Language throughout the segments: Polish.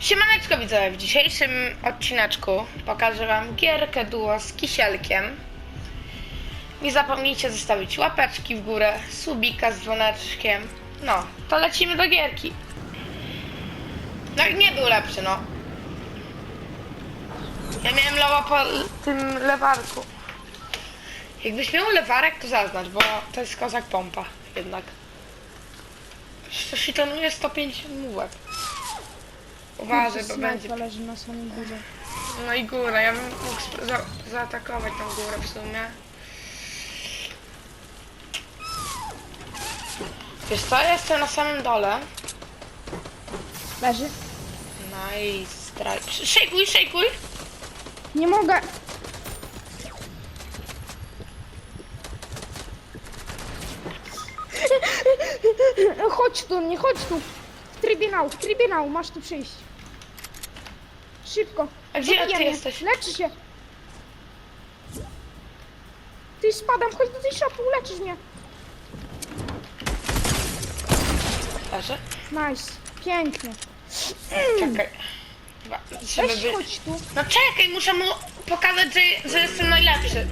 Siemaneczko widzowie, w dzisiejszym odcineczku pokażę wam gierkę duo z kisielkiem. Nie zapomnijcie zostawić łapeczki w górę, subika z dzwoneczkiem. No, to lecimy do gierki. No i nie był lepszy, no. Ja miałem lowa po tym lewarku. Jakbyś miał lewarek, to zaznacz, bo to jest kozak pompa jednak. Shitonuje 150 mułek. Uważaj, bo będzie. Snajpa leży na samym górze. No i góra, ja bym mógł za zaatakować tą górę w sumie. Wiesz co, ja jestem na samym dole. Leży? Nice, Szejkuj, szejkuj! Nie mogę! Chodź tu, nie chodź tu! W trybunał, w trybunał, masz tu przyjść. Szybko. A gdzie ty jesteś? Leczy się. Ty spadam, chodź do tej szopy, uleczysz mnie. Leży? Nice, pięknie. Czekaj. Weź by... chodź tu. No czekaj, muszę mu pokazać, że, że jestem najlepszy.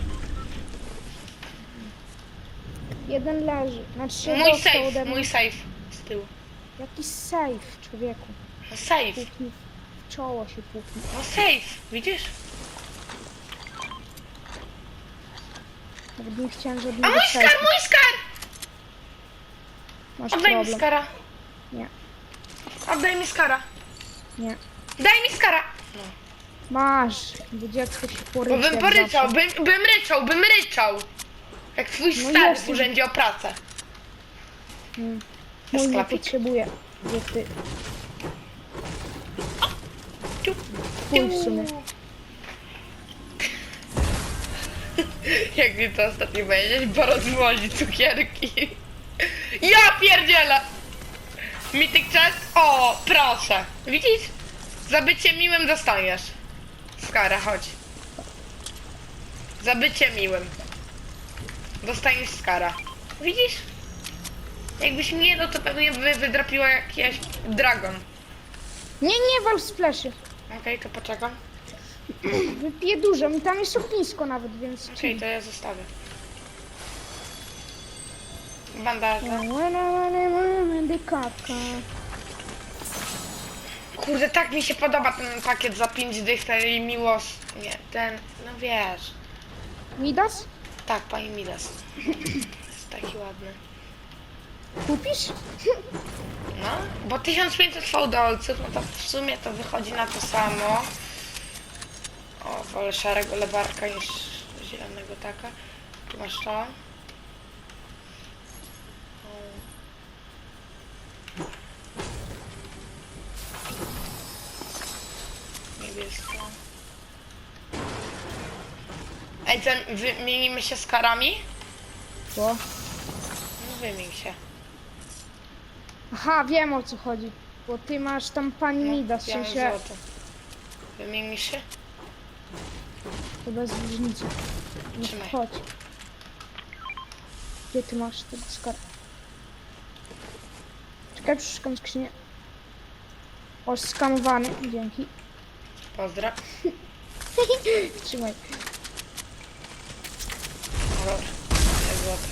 Jeden leży. Znaczy się Mój dostał safe, ode mnie. mój safe z tyłu. Jaki safe, człowieku. No safe. Czoło się puknij. no safe, widzisz? Nawet nie chciałem, żeby A mi mój skar, safe. mój skar! Masz Oddaj mi problem. skara. Nie, Oddaj mi skara. nie. Daj mi skara. Masz, bo dziecko się Bo bym jak poryczał, zawsze. bym, bym ryczał, bym ryczał. Jak twój No stary w jestem. urzędzie o pracę. Mm. Mój nie Sklepik. potrzebuje. Jak ty. Twój w sumie. Jak mi to ostatnio powiedzieć, bo cukierki. Ja pierdzielę! Mityk czas? O, proszę. Widzisz? Za bycie miłym dostaniesz. Skara, chodź. Za bycie miłym. Dostaniesz skara. Widzisz? Jakbyś nie dał, to pewnie by wydrapiła jakiś dragon. Nie, nie wal w spleszy. Okej, to poczekam. Wypiję dużo. Mi tam jest ognisko nawet, więc... Okej, to ja zostawię. Bandaże. Kurde, tak mi się podoba ten pakiet za 5 dych tej miłos... Nie, ten... No wiesz. Midas? Tak, pani Midas. Jest taki ładny. Kupisz? No, bo 1500 fałdolców, no to w sumie to wychodzi na to samo. O, wolę szarego lewarka niż zielonego taka. Tu masz to. O. Niebieska. Ej, ten, wymienimy się z karami? Co? No wymień się. Aha, wiem o co chodzi. Bo ty masz tam pani No, Midas, w białe sensie złoto. Wymienisz się? to bez różnicy. No Trzymaj. chodź. Gdzie ty masz tego skarb? Czekaj, przeszukam skrzynię. O, skanowany. Dzięki. Pozdro. Trzymaj. O, Białe złoto.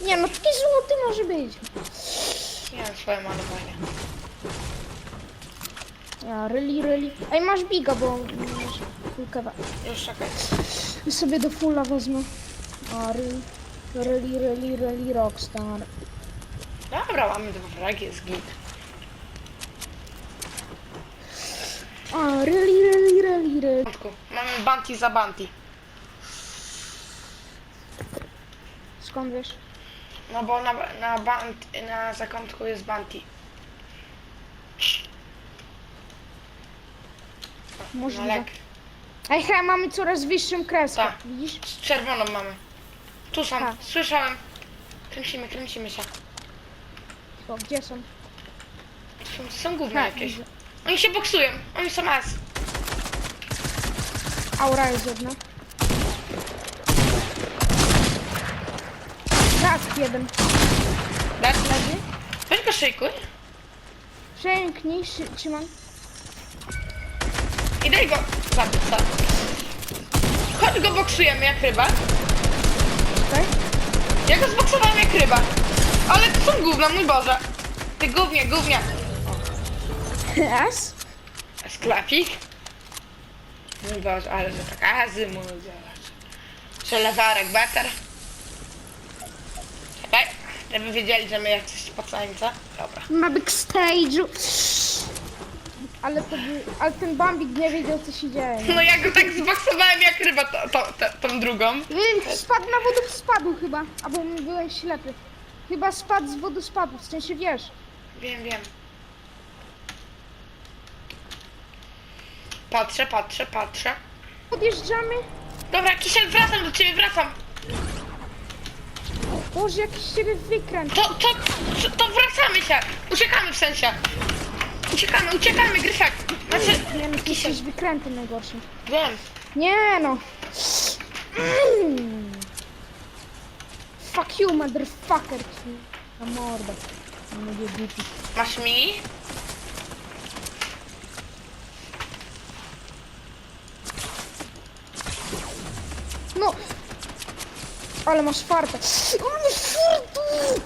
Nie, no taki złoty może być. Nie mam swoje malowanie. A, really, really. Ej, masz biga, bo masz kulkę. Już czekaj. I sobie do fulla wezmę. A, really, really, really, really rockstar. Dobra, mamy dwa fragi, jest git. A, really, really, really, really. Mamy bounty za bounty. Skąd wiesz? No bo na, na, bounty, na zakątku jest bounty. Na Możliwe. lek. Ej, he, mamy coraz wyższą kreskę. Tak. Widzisz? Z czerwoną mamy. Tu są, Tak. słyszałem. Kręcimy, kręcimy się. Gdzie są? Są, są Tak, jakieś. widzę. Oni się boksują, oni są S. Aura jest jedna. Tak, jeden. Dać leży? Weź go szyjkuj. Przemknij, szy- trzymam. Idę go zabić, co? Chodź go boksujemy jak ryba. Okej? Ja go zboksowałem jak ryba. Ale to są gówna, mój Boże. Ty gównie, gównia. Yes? Sklepik. Mój Boże, ale że tak azy, mój zobacz. Żelazarek better. Żeby wiedzieli, że my jacyś pacańca. Dobra. Na backstage'u. Ale, to by, ale ten Bambik nie wiedział co się dzieje. No ja go tak zboksowałem jak ryba to, to, to, tą drugą. Wiem, spadł na wodospadu chyba, albo byłem ślepy. Chyba spadł z wodospadu, w sensie wiesz. Wiem, wiem. Patrzę, patrzę, patrzę. Podjeżdżamy. Dobra, Kisiel, wracam do ciebie, wracam. Boże, jakiś ciebie wykręt. To, to, to, to wracamy się. Uciekamy w sensie. Uciekamy, uciekamy, Grysiak. Znaczy, Nie no, ty Kisiel. jesteś wykrętym najgorszym. Wiem. Nie no. Mm. Fuck you, motherfucker. Na mordę. Nie. Masz mini? Ale masz farta. Ale fartu!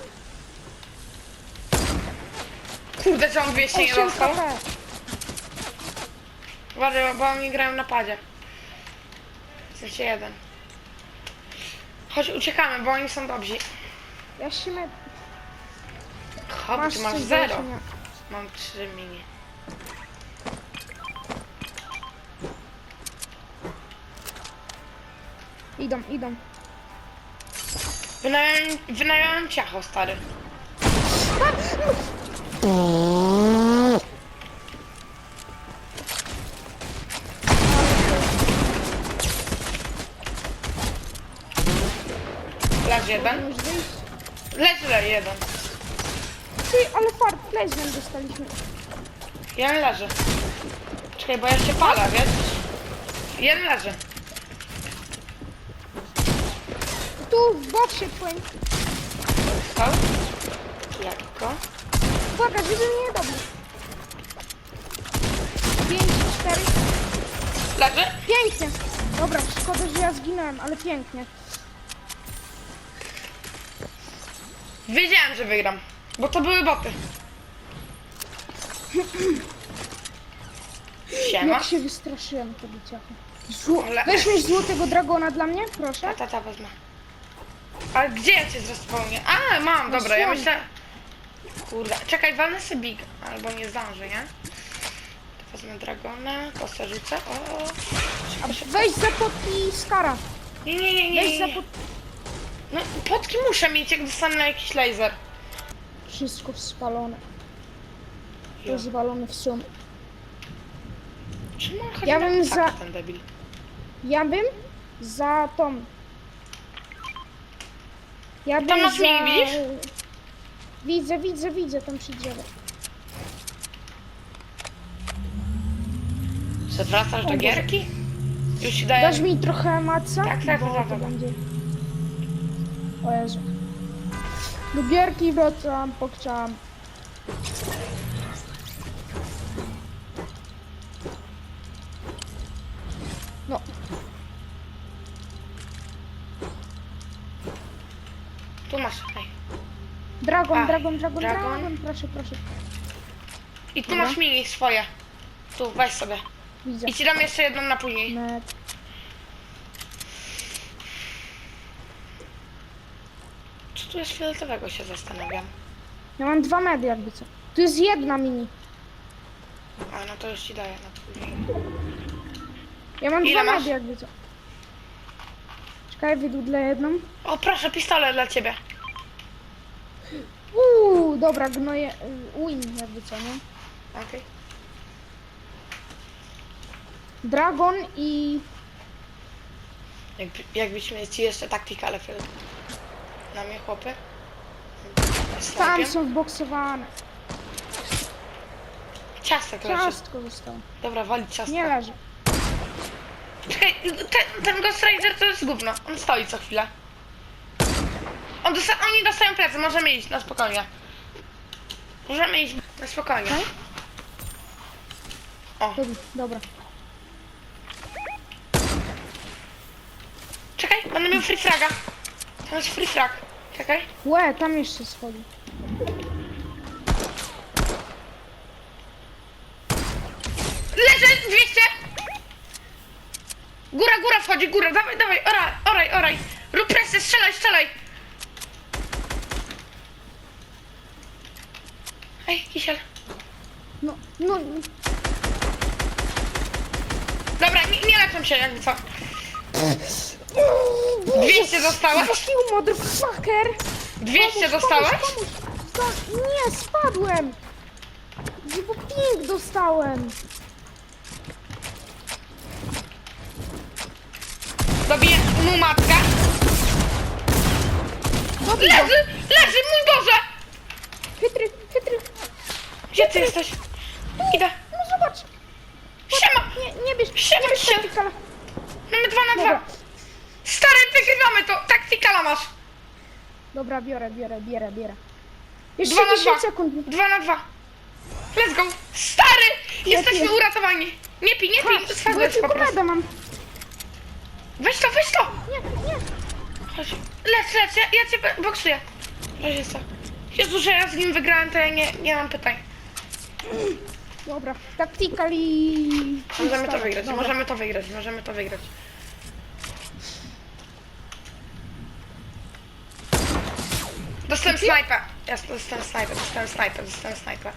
Kurde, co on 200 nie 8 dostał? HP. Uważaj, bo oni grają na padzie. W sensie jeden. Chodź, uciekamy, bo oni są dobrzy. Ja się me... Hop, Masz ty masz coś zero. nie? Mam trzy mini. Idą, idą. Wynająłem, wynająłem ciacho, stary. Leż jeden. Już wyjść. Leż le jeden. Ty, ale fart, fleszem dostaliśmy. Jeden leży. Czekaj, bo ja się palę, wiesz? Jeden leży. Tu, w boksie twoim. Stał. Lekko. Uwaga, żeby mnie dobił. 5, 4. Leży. Pięknie. Dobra, szkoda, że ja zginąłem, ale pięknie. Wiedziałem, że wygram. Bo to były boty. Siema. Jak się wystraszyłem tego ciacha. Zło... Ale- Weź mi złotego dragona dla mnie, proszę. Ta, ta, ta wezmę. Ale gdzie ja cię zrespawnię? A, mam, dobra, ja myślę... Kurde, czekaj, walnę sobie big, albo nie zdążę, nie? To wezmę dragona, kosę rzucę, o, o. A weź za potki Skara. Nie, nie, nie, nie, Weź nie, za nie. pot... No, potki muszę mieć, jak dostanę na jakiś laser. Wszystko spalone. Jo. Rozwalone w sumie. Czemu on chodzi Ja bym psaka, za- ten debil? Ja bym za tą... Ja bym za... mini, widzisz? Widzę, widzę, widzę tam przy drzewie. Że wracasz do gierki? Już ci daję... Dasz mi trochę maca? Tak, tak, tak, tak. będzie... O Jezu. Do gierki wracam, pokczam. No, Tu masz, ej. Dragon, A, dragon, dragon, dragon. dragon, proszę, proszę. I tu Dobra. masz mini swoje. Tu, weź sobie. Widzę. I ci dam jeszcze jedną na później. Met. Co tu jest fioletowego, się zastanawiam. Ja mam dwa medy jakby co. Tu jest jedna mini. A, no to już ci daję na później. Ja mam Ile dwa masz? medy jakby co. Czekaj, wydudlę jedną. O, proszę, pistolet dla ciebie. Uuu, dobra, gnoje... Win jakby co, nie? Okej. Dragon i... Jakby, jakbyśmy mieli ci jeszcze taktikale fioletowe. Na mnie, chłopy. Tam są wboksowane. Ciastek leży. Ciastko zostało. Dobra, walić ciastek. Nie leży. Ten, ten Ghost Rider to jest gówno. On stoi co chwilę. On dosta oni dostają plecy, możemy iść na spokojnie. Możemy iść na spokojnie. O, Dobra, dobra. czekaj, będę miał free fraga. Tam jest free frag. Czekaj. Łe, tam jeszcze schodzi. Leżę, 200! Góra, góra wchodzi, góra, dawaj, dawaj, oraj, oraj, oraj. Rób presję, strzelaj, strzelaj. Ej, kisiel. No, no, Dobra, nie, nie leczę się, jakby co. 200 dostałeś? You motherfucker! 200 Pomóż, nie, spadłem! Bo ping dostałem! Dobiję mu matkę. Leży, leży, mój Boże! Chytry, chytry! Gdzie ty jesteś? Idę. No zobacz! Siema! Nie, nie bierz, Siema, nie bierz siema. taktykala. Mamy dwa na Dobra, dwa. Stary, wygrywamy to. Taktykala masz. dobra, biorę, biorę, bierę, bierę. Jeszcze Dwa na 10 dwa. sekund. Dwa na dwa. Let's go. Stary, jesteśmy piję. uratowani. Nie pij, nie pij. Patrz, bo ja Spadłeś po tylko prostu. meda mam. Weź to, weź to. Nie, nie. Chodź. Lec, lec, ja, ja cię boksuję. Weź. Jezu, że ja z nim wygrałem, to ja nie, nie mam pytań. Dobra, taktikal i... Możemy to wygrać, dobra. możemy to wygrać, możemy to wygrać. Dostałem snajpę. Ja dostałem snajpę, dostałem snajpę, dostałem snajpę.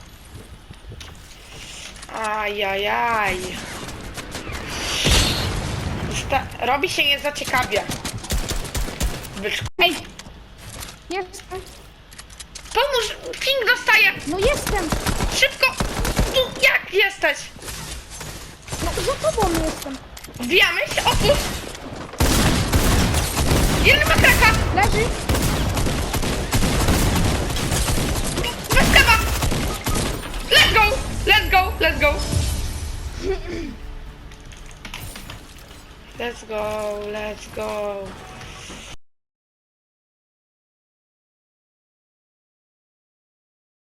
Ajajaj. Dosta- robi się nie zaciekawie. Byczku. Ej! Jestem. Pomóż, ping dostaje. No jestem! Szybko. Tu, jak jesteś? No za tobą jestem. Wbijamy się, opór. Jeden ma kraka. Leży. Bez kawa! Let's go! Let's go! Let's go! Let's go, let's go.